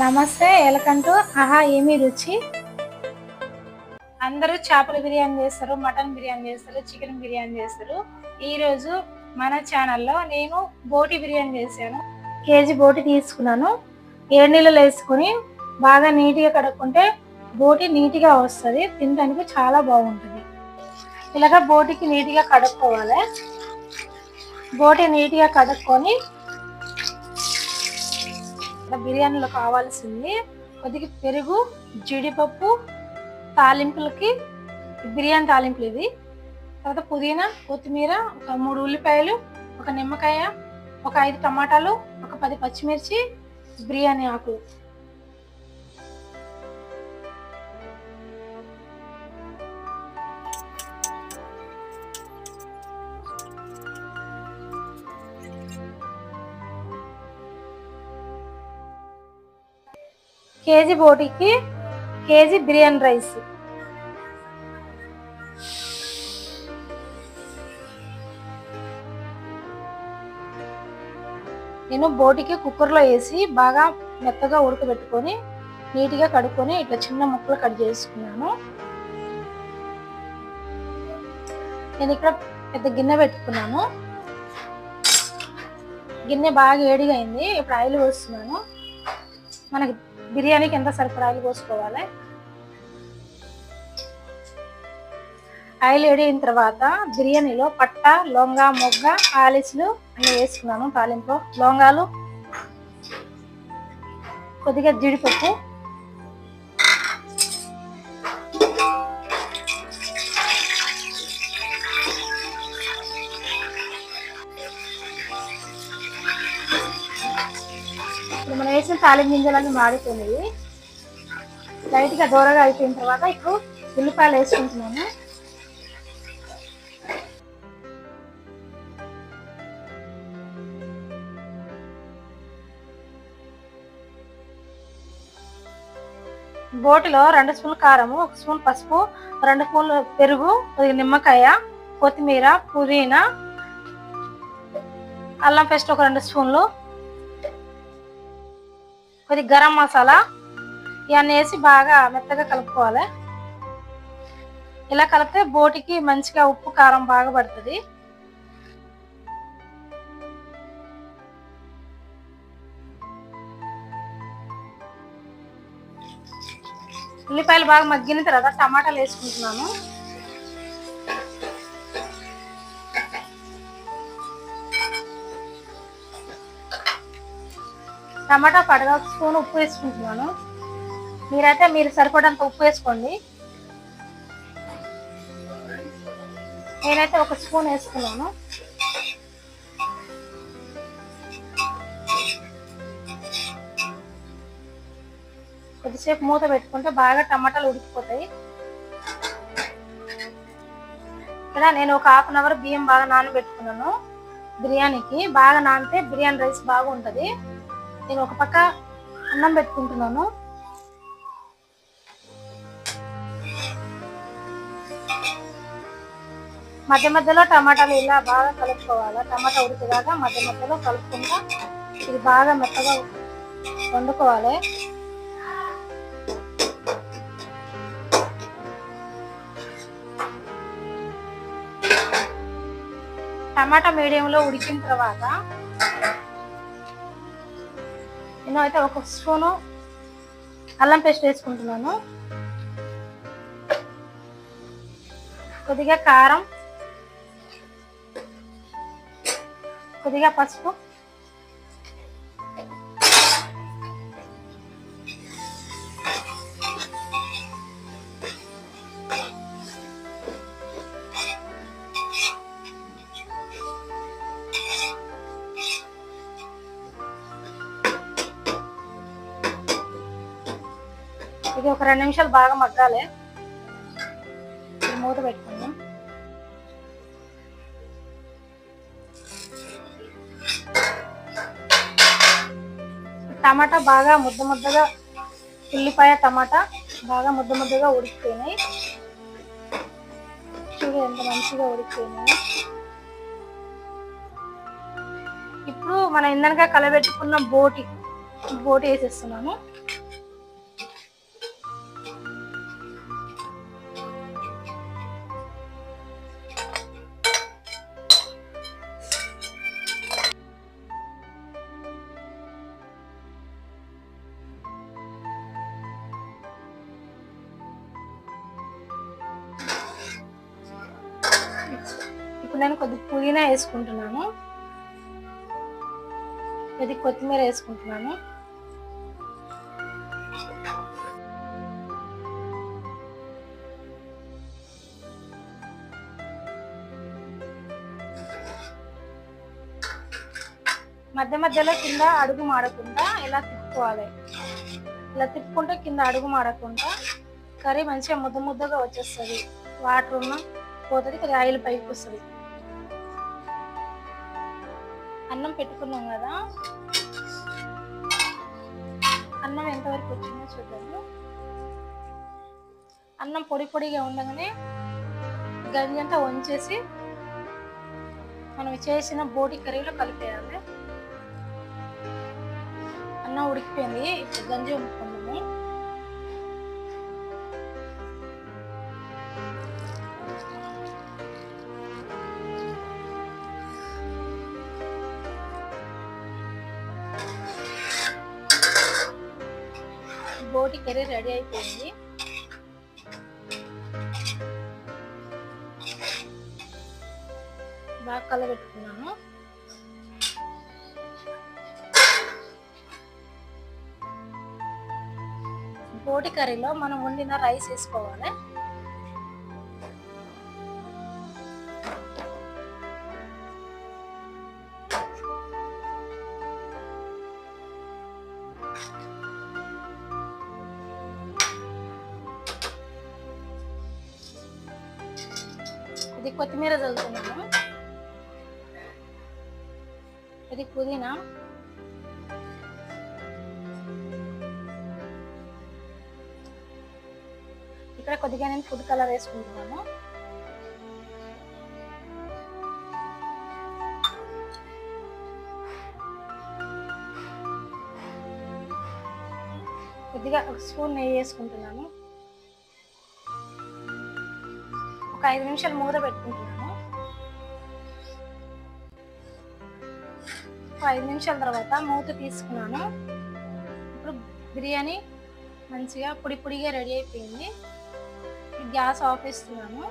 నమస్తే ఎలకంటూ ఆహా ఏమి రుచి? అందరూ చేపల బిర్యానీ చేస్తారు మటన్ బిర్యానీ చేస్తారు చికెన్ బిర్యానీ చేస్తారు. ఈరోజు మన ఛానల్లో నేను బోటి బిర్యానీ చేశాను. కేజీ బోటి తీసుకున్నాను. ఏడు నీళ్ళలో వేసుకొని బాగా నీట్గా కడుక్కుంటే బోటి నీట్గా వస్తుంది తినడానికి చాలా బాగుంటుంది. ఇలాగ బోటికి నీట్గా కడుక్కోవాలి. బోటి నీట్గా కడుక్కొని బిర్యానీలో కావాల్సింది కొద్దిగా పెరుగు జీడిపప్పు తాలింపులకి బిర్యానీ తాలింపులు ఇది తర్వాత పుదీనా కొత్తిమీర ఒక మూడు ఉల్లిపాయలు ఒక నిమ్మకాయ ఒక ఐదు టమాటాలు ఒక పది పచ్చిమిర్చి బిర్యానీ ఆకులు. కేజీ బోటికి కేజీ బిర్యానీ రైస్. నేను బోటికి కుక్కర్లో వేసి బాగా మెత్తగా ఉడకబెట్టుకొని నీట్గా కడుక్కొని ఇట్లా చిన్న ముక్కలు కట్ చేసుకున్నాను. నేను ఇక్కడ పెద్ద గిన్నె పెట్టుకున్నాను. గిన్నె బాగా వేడిగా అయింది. ఇప్పుడు ఆయిల్ పోస్తున్నాను. మనకి బిర్యానీకి ఎంత సరిపడా పోసుకోవాలి? ఆయిల్ వేడిన తర్వాత బిర్యానీలో పట్ట లొంగ మొగ్గ ఆలిస్లు అన్ని వేసుకున్నాను తాలింపులో. లొంగాలు కొద్దిగా జీడిపప్పు తాలింపు గింజలన్నీ మాడిపోయినాయి. లైట్గా దూరగా అయిపోయిన తర్వాత ఇప్పుడు ఉల్లిపాయలు వేసుకుంటున్నాను. బోటిలో రెండు స్పూన్లు కారము ఒక స్పూన్ పసుపు రెండు స్పూన్లు పెరుగు నిమ్మకాయ కొత్తిమీర పుదీనా అల్లం పేస్ట్ ఒక రెండు స్పూన్లు కొద్ది గరం మసాలా ఇవన్నీ వేసి బాగా మెత్తగా కలుపుకోవాలి. ఇలా కలిపితే బోటికి మంచిగా ఉప్పు కారం బాగా పడుతుంది. ఉల్లిపాయలు బాగా మగ్గిన తర్వాత టమాటాలు వేసుకుంటున్నాను. టమాటా పడగా స్పూన్ ఉప్పు వేసుకుంటున్నాను. మీరైతే మీరు సరిపడంత ఉప్పు వేసుకోండి. నేనైతే ఒక స్పూన్ వేసుకున్నాను. కొద్దిసేపు మూత పెట్టుకుంటే బాగా టమాటాలు ఉడికిపోతాయి. ఇక్కడ నేను ఒక హాఫ్ అన్ అవర్ బియ్యం బాగా నానబెట్టుకున్నాను. బిర్యానీకి బాగా నానితే బిర్యానీ రైస్ బాగుంటుంది. నేను ఒక పక్క అన్నం పెట్టుకుంటున్నాను. మధ్య మధ్యలో టమాటాలు ఇలా బాగా కలుపుకోవాలి. టమాటా ఉడికేదాకా మధ్య మధ్యలో కలుపుకుంటా ఇది బాగా మెత్తగా వండుకోవాలి. టమాటా మీడియంలో ఉడికిన తర్వాత నేను అయితే ఒక స్పూను అల్లం పేస్ట్ వేసుకుంటున్నాను. కొద్దిగా కారం కొద్దిగా పసుపు ఇది ఒక రెండు నిమిషాలు బాగా మగ్గాలి. మూత పెట్టుకుందాం. టమాటా బాగా ముద్ద ముద్దగా ఉల్లిపాయ టమాటా బాగా ముద్ద ముద్దగా ఉడికిపోయినాయి. చూడు ఎంత మంచిగా ఉడికిపోయినాయి. ఇప్పుడు మనం ఇందనగా కలబెట్టుకున్న బోటి బోటి వేసేస్తున్నాను. ఇప్పుడు నేను కొద్ది పుదీనా వేసుకుంటున్నాను. కొద్ది కొత్తిమీర వేసుకుంటున్నాను. మధ్య మధ్యలో కింద అడుగు మాడకుండా ఇలా తిప్పుకోవాలి. ఇలా తిప్పుకుంటే కింద అడుగు మాడకుండా కర్రీ మంచిగా ముద్ద ముద్దగా వచ్చేస్తుంది. వాటర్ ఉన్న పోతుంది కొద్దిగా ఆయిల్ పైకి వస్తుంది. అన్నం పెట్టుకున్నాం కదా. అన్నం ఎంతవరకు వచ్చిందో చూద్దాము. అన్నం పొడి పొడిగా ఉండగానే గంజంతా వంచేసి మనం చేసిన బోటి కర్రీలో కలిపేయాలి. అన్నం ఉడికిపోయింది ఇప్పుడు గంజి వండుకున్నాము కర్రీ రెడీ అయిపోయింది. బాగా కలబెట్టుకున్నాను పోటీ కర్రీలో మనం వండిన రైస్ వేసుకోవాలి. కొత్తిమీర చల్లుతున్నాను. ఇది పుదీనా. ఇక్కడ కొద్దిగా నేను ఫుడ్ కలర్ వేసుకుంటున్నాను. కొద్దిగా ఒక స్పూన్ నెయ్యి వేసుకుంటున్నాను. ఒక ఐదు నిమిషాలు మూత పెట్టుకుంటున్నాను. ఒక ఐదు నిమిషాల తర్వాత మూత తీసుకున్నాను. ఇప్పుడు బిర్యానీ మంచిగా పొడి పొడిగా రెడీ అయిపోయింది. గ్యాస్ ఆఫ్ చేస్తున్నాను.